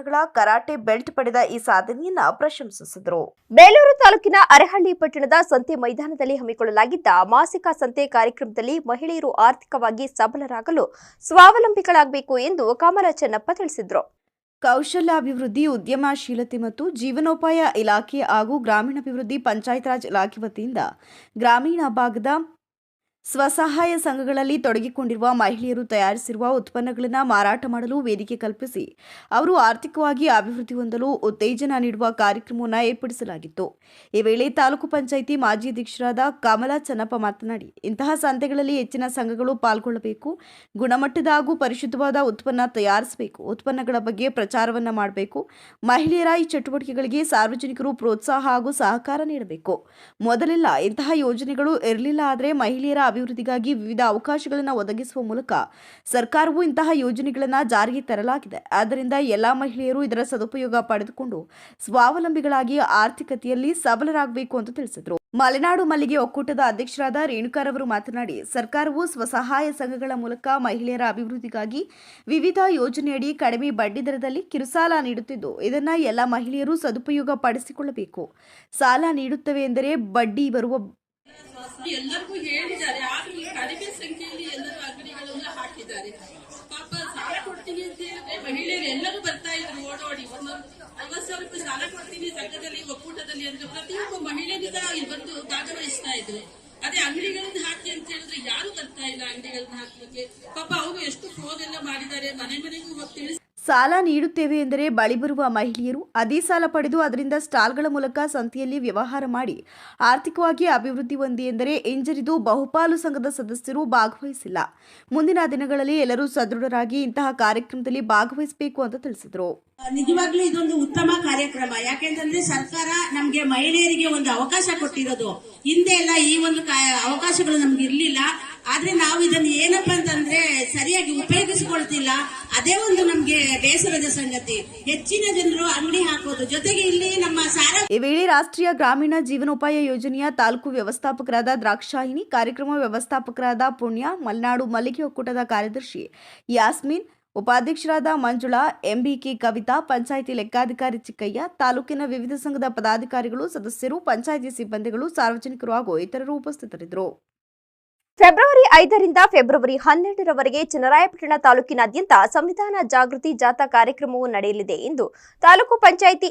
ಬಣ್ಣಗಳ karate belt ಪಡೆದ ಈ ಸಾಧನೆಯನ್ನು ಪ್ರಶಂಸಿಸಿದರು. ಬೇಲೂರು ತಾಲೂಕಿನ ಅರೆಹಳ್ಳಿ ಪಟ್ಟಣದ ಸಂತೆ ಮೈದಾನದಲ್ಲಿ ಹಮ್ಮಿಕೊಳ್ಳಲಾಗಿದ್ದ ಮಾಸಿಕ ಸಂತೆ ಕಾರ್ಯಕ್ರಮದಲ್ಲಿ ಮಹಿಳೆಯರು ಆರ್ಥಿಕವಾಗಿ ಸಬಲರಾಗಲು ಸ್ವಾವಲಂಬಿಗಳಾಗಬೇಕು ಎಂದು ಕಾಮರ ಚೆನ್ನಪ್ಪ ತಿಳಿಸಿದರು. ಕೌಶಲ್ಯಾಭಿವೃದ್ಧಿ ಉದ್ಯಮಶೀಲತೆ ಮತ್ತು ಜೀವನೋಪಾಯ ಇಲಾಖೆ ಹಾಗೂ ಗ್ರಾಮೀಣಾಭಿವೃದ್ಧಿ ಪಂಚಾಯತ್ ರಾಜ್ ಇಲಾಖೆ ವತಿಯಿಂದ ಗ್ರಾಮೀಣ ಭಾಗದ ಸ್ವಸಹಾಯ ಸಂಘಗಳಲ್ಲಿ ತೊಡಗಿಕೊಂಡಿರುವ ಮಹಿಳೆಯರು ತಯಾರಿಸಿರುವ ಉತ್ಪನ್ನಗಳನ್ನು ಮಾರಾಟ ಮಾಡಲು ವೇದಿಕೆ ಕಲ್ಪಿಸಿ, ಅವರು ಆರ್ಥಿಕವಾಗಿ ಅಭಿವೃದ್ಧಿ ಹೊಂದಲು ಉತ್ತೇಜನ ನೀಡುವ ಕಾರ್ಯಕ್ರಮವನ್ನು ಏರ್ಪಡಿಸಲಾಗಿತ್ತು. ಈ ವೇಳೆ ತಾಲೂಕು ಪಂಚಾಯಿತಿ ಮಾಜಿ ಅಧ್ಯಕ್ಷರಾದ ಕಮಲಾ ಚನ್ನಪ್ಪ ಮಾತನಾಡಿ, ಇಂತಹ ಸಂತೆಗಳಲ್ಲಿ ಹೆಚ್ಚಿನ ಸಂಘಗಳು ಪಾಲ್ಗೊಳ್ಳಬೇಕು, ಗುಣಮಟ್ಟದ ಹಾಗೂ ಪರಿಶುದ್ಧವಾದ ಉತ್ಪನ್ನ ತಯಾರಿಸಬೇಕು, ಉತ್ಪನ್ನಗಳ ಬಗ್ಗೆ ಪ್ರಚಾರವನ್ನು ಮಾಡಬೇಕು, ಮಹಿಳೆಯರ ಈ ಚಟುವಟಿಕೆಗಳಿಗೆ ಸಾರ್ವಜನಿಕರು ಪ್ರೋತ್ಸಾಹ ಹಾಗೂ ಸಹಕಾರ ನೀಡಬೇಕು. ಮೊದಲೆಲ್ಲ ಇಂತಹ ಯೋಜನೆಗಳು ಇರಲಿಲ್ಲ ಆದರೆ ಮಹಿಳೆಯರ ಅಭಿವೃದ್ಧಿಗಾಗಿ ವಿವಿಧ ಅವಕಾಶಗಳನ್ನು ಒದಗಿಸುವ ಮೂಲಕ ಸರ್ಕಾರವು ಇಂತಹ ಯೋಜನೆಗಳನ್ನು ಜಾರಿಗೆ ತರಲಾಗಿದೆ. ಆದ್ದರಿಂದ ಎಲ್ಲಾ ಮಹಿಳೆಯರು ಇದರ ಸದುಪಯೋಗ ಪಡೆದುಕೊಂಡು ಸ್ವಾವಲಂಬಿಗಳಾಗಿ ಆರ್ಥಿಕತೆಯಲ್ಲಿ ಸಬಲರಾಗಬೇಕು ಅಂತ ತಿಳಿಸಿದರು. ಮಲೆನಾಡು ಮಲ್ಲಿಗೆ ಒಕ್ಕೂಟದ ಅಧ್ಯಕ್ಷರಾದ ರೇಣುಕಾರವರು ಮಾತನಾಡಿ, ಸರ್ಕಾರವು ಸ್ವಸಹಾಯ ಸಂಘಗಳ ಮೂಲಕ ಮಹಿಳೆಯರ ಅಭಿವೃದ್ಧಿಗಾಗಿ ವಿವಿಧ ಯೋಜನೆಯಡಿ ಕಡಿಮೆ ಬಡ್ಡಿ ದರದಲ್ಲಿ ಕಿರುಸಾಲ ನೀಡುತ್ತಿದ್ದು, ಇದನ್ನ ಎಲ್ಲ ಮಹಿಳೆಯರು ಸದುಪಯೋಗ ಪಡಿಸಿಕೊಳ್ಳಬೇಕು. ಸಾಲ ನೀಡುತ್ತವೆ ಎಂದರೆ ಬಡ್ಡಿ ಬರುವ ಎಲ್ಲರಿಗೂ ಹೇಳಿದ್ದಾರೆ, ಆದ್ರೂ ಕಡಿಮೆ ಸಂಖ್ಯೆಯಲ್ಲಿ ಎಲ್ಲರೂ ಅಂಗಡಿಗಳೆಲ್ಲ ಹಾಕಿದ್ದಾರೆ. ಪಾಪ ಸಾಲ ಕೊಡ್ತೀನಿ ಅಂತ ಹೇಳಿದ್ರೆ ಮಹಿಳೆಯರು ಎಲ್ಲರೂ ಬರ್ತಾ ಇದ್ರು ಓಡೋಡಿ ಒಂದೊಂದು ಐವತ್ತು ಸಾವಿರ ರೂಪಾಯಿ ಸಾಲ ಕೊಡ್ತೀನಿ ಸಂಘದಲ್ಲಿ, ಒಕ್ಕೂಟದಲ್ಲಿ ಅಂದ್ರೆ ಪ್ರತಿಯೊಬ್ಬ ಮಹಿಳೆಯಿಂದ ಇಲ್ಲಿ ಬಂದು ಭಾಗವಹಿಸ್ತಾ ಇದ್ರು. ಅದೇ ಅಂಗಡಿಗಳನ್ನ ಹಾಕಿ ಅಂತ ಹೇಳಿದ್ರೆ ಯಾರು ಬರ್ತಾ ಇಲ್ಲ ಅಂಗಡಿಗಳನ್ನ ಹಾಕಲಿಕ್ಕೆ? ಪಾಪ ಅವರು ಎಷ್ಟು ಫೋನ್ ಎಲ್ಲ ಮಾಡಿದ್ದಾರೆ, ಮನೆ ಮನೆಗೂ ಹೋಗಿ ತಿಳಿಸಿ ಸಾಲ ನೀಡುತ್ತೇವೆ ಎಂದರೆ ಬಳಿ ಬರುವ ಮಹಿಳೆಯರು ಅದೇ ಸಾಲ ಪಡೆದು ಅದರಿಂದ ಸ್ಟಾಲ್ಗಳ ಮೂಲಕ ಸಂತೆಯಲ್ಲಿ ವ್ಯವಹಾರ ಮಾಡಿ ಆರ್ಥಿಕವಾಗಿ ಅಭಿವೃದ್ಧಿ ಹೊಂದಿ ಎಂದರೆ ಹಿಂಜರಿದು ಬಹುಪಾಲು ಸಂಘದ ಸದಸ್ಯರು ಭಾಗವಹಿಸಿಲ್ಲ. ಮುಂದಿನ ದಿನಗಳಲ್ಲಿ ಎಲ್ಲರೂ ಸದೃಢರಾಗಿ ಇಂತಹ ಕಾರ್ಯಕ್ರಮದಲ್ಲಿ ಭಾಗವಹಿಸಬೇಕು ಅಂತ ತಿಳಿಸಿದರು. ನಿಜವಾಗ್ಲೂ ಇದೊಂದು ಉತ್ತಮ ಕಾರ್ಯಕ್ರಮ. ಯಾಕೆಂತಂದ್ರೆ ಸರ್ಕಾರ ನಮ್ಗೆ ಮಹಿಳೆಯರಿಗೆ ಒಂದು ಅವಕಾಶ ಕೊಟ್ಟಿರೋದು. ಹಿಂದೆ ಎಲ್ಲ ಈ ಒಂದು ಅವಕಾಶಗಳು ನಮ್ಗೆ ಇರ್ಲಿಲ್ಲ. ಆದ್ರೆ ನಾವು ಇದನ್ನ ಏನಪ್ಪ ಅಂತಂದ್ರೆ ಉಪಯೋಗಿಸಿಕೊಳ್ತಿಲ್ಲ ಅದೇ ಒಂದು ನಮ್ಗೆ ಬೇಸರದ ಸಂಗತಿ. ಹೆಚ್ಚಿನ ಜನರು ಅಂಗಡಿ ಹಾಕೋದು. ಜೊತೆಗೆ ಇಲ್ಲಿ ನಮ್ಮ ಸಾರ ಈ ವೇಳೆ ರಾಷ್ಟ್ರೀಯ ಗ್ರಾಮೀಣ ಜೀವನೋಪಾಯ ಯೋಜನೆಯ ತಾಲೂಕು ವ್ಯವಸ್ಥಾಪಕರಾದ ದ್ರಾಕ್ಷಾಹಿನಿ ಕಾರ್ಯಕ್ರಮ ವ್ಯವಸ್ಥಾಪಕರಾದ ಪುಣ್ಯ, ಮಲೆನಾಡು ಮಲ್ಲಿಗೆ ಒಕ್ಕೂಟದ ಕಾರ್ಯದರ್ಶಿ ಯಾಸ್ಮಿನ್, ಉಪಾಧ್ಯಕ್ಷರಾದ ಮಂಜುಳಾ, ಎಂಬಿಕೆ ಕವಿತಾ, ಪಂಚಾಯಿತಿ ಲೆಕ್ಕಾಧಿಕಾರಿ ಚಿಕ್ಕಯ್ಯ, ತಾಲೂಕಿನ ವಿವಿಧ ಸಂಘದ ಪದಾಧಿಕಾರಿಗಳು, ಸದಸ್ಯರು, ಪಂಚಾಯಿತಿ ಸಿಬ್ಬಂದಿಗಳು, ಸಾರ್ವಜನಿಕರು ಹಾಗೂ ಇತರರು ಉಪಸ್ಥಿತರಿದ್ದರು. ಫೆಬ್ರವರಿ ಐದರಿಂದ ಫೆಬ್ರವರಿ ಹನ್ನೆರಡರವರೆಗೆ ಚನ್ನರಾಯಪಟ್ಟಣ ತಾಲೂಕಿನಾದ್ಯಂತ ಸಂವಿಧಾನ ಜಾಗೃತಿ ಜಾಥಾ ಕಾರ್ಯಕ್ರಮವು ನಡೆಯಲಿದೆ ಎಂದು ತಾಲೂಕು ಪಂಚಾಯಿತಿ